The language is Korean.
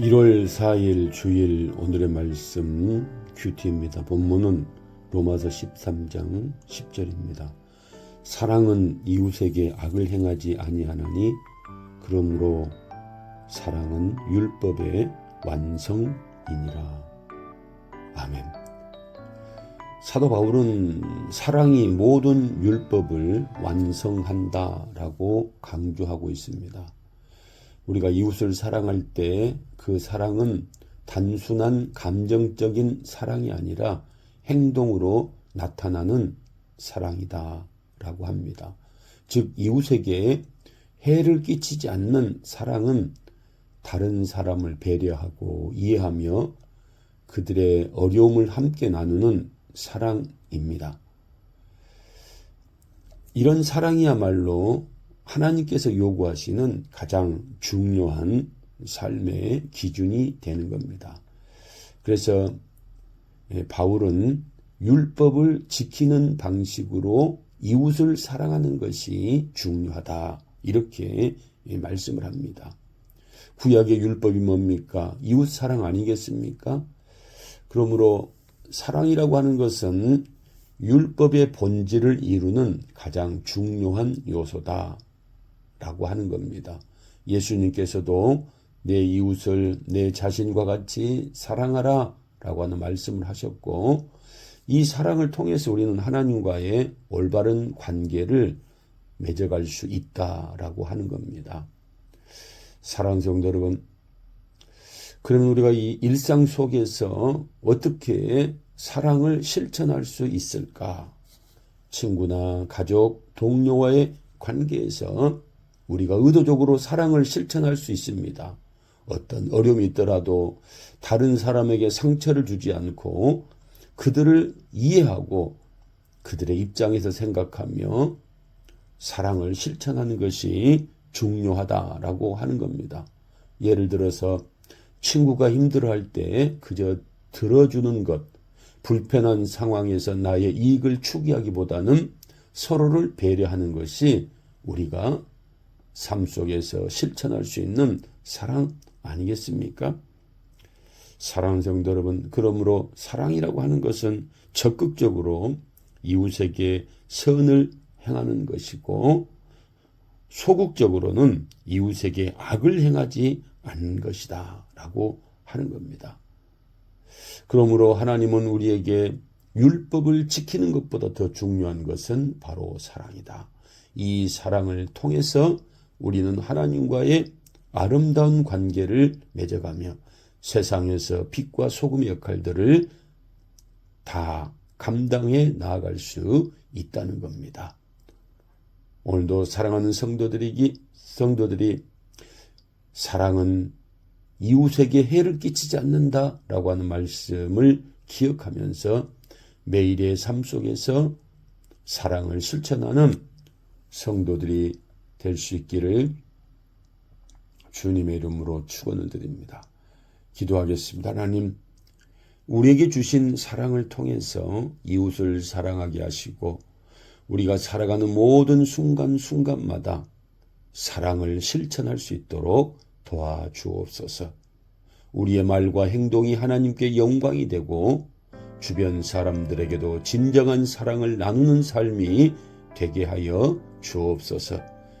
1월 4일 주일 오늘의 말씀 큐티입니다. 본문은 로마서 13장 10절입니다. 사랑은 이웃에게 악을 행하지 아니하나니 그러므로 사랑은 율법의 완성이니라. 아멘. 사도 바울은 사랑이 모든 율법을 완성한다라고 강조하고 있습니다. 우리가 이웃을 사랑할 때 그 사랑은 단순한 감정적인 사랑이 아니라 행동으로 나타나는 사랑이다 라고 합니다. 즉, 이웃에게 해를 끼치지 않는 사랑은 다른 사람을 배려하고 이해하며 그들의 어려움을 함께 나누는 사랑입니다. 이런 사랑이야말로 하나님께서 요구하시는 가장 중요한 삶의 기준이 되는 겁니다. 그래서 바울은 율법을 지키는 방식으로 이웃을 사랑하는 것이 중요하다. 이렇게 말씀을 합니다. 구약의 율법이 뭡니까? 이웃 사랑 아니겠습니까? 그러므로 사랑이라고 하는 것은 율법의 본질을 이루는 가장 중요한 요소다. 라고 하는 겁니다. 예수님께서도 내 이웃을 내 자신과 같이 사랑하라 라고 하는 말씀을 하셨고, 이 사랑을 통해서 우리는 하나님과의 올바른 관계를 맺어갈 수 있다라고 하는 겁니다. 사랑하는 성도 여러분, 그러면 우리가 이 일상 속에서 어떻게 사랑을 실천할 수 있을까? 친구나 가족, 동료와의 관계에서 우리가 의도적으로 사랑을 실천할 수 있습니다. 어떤 어려움이 있더라도 다른 사람에게 상처를 주지 않고 그들을 이해하고 그들의 입장에서 생각하며 사랑을 실천하는 것이 중요하다라고 하는 겁니다. 예를 들어서 친구가 힘들어할 때 그저 들어주는 것, 불편한 상황에서 나의 이익을 추구하기보다는 서로를 배려하는 것이 우리가 삶 속에서 실천할 수 있는 사랑 아니겠습니까? 사랑하는 성도 여러분, 그러므로 사랑이라고 하는 것은 적극적으로 이웃에게 선을 행하는 것이고, 소극적으로는 이웃에게 악을 행하지 않는 것이다. 라고 하는 겁니다. 그러므로 하나님은 우리에게 율법을 지키는 것보다 더 중요한 것은 바로 사랑이다. 이 사랑을 통해서 우리는 하나님과의 아름다운 관계를 맺어가며 세상에서 빛과 소금의 역할들을 다 감당해 나아갈 수 있다는 겁니다. 오늘도 사랑하는 성도들이, 성도들이 사랑은 이웃에게 해를 끼치지 않는다라고 하는 말씀을 기억하면서 매일의 삶 속에서 사랑을 실천하는 성도들이 될 수 있기를 주님의 이름으로 축원을 드립니다. 기도하겠습니다. 하나님, 우리에게 주신 사랑을 통해서 이웃을 사랑하게 하시고 우리가 살아가는 모든 순간순간마다 사랑을 실천할 수 있도록 도와주옵소서. 우리의 말과 행동이 하나님께 영광이 되고 주변 사람들에게도 진정한 사랑을 나누는 삶이 되게 하여 주옵소서.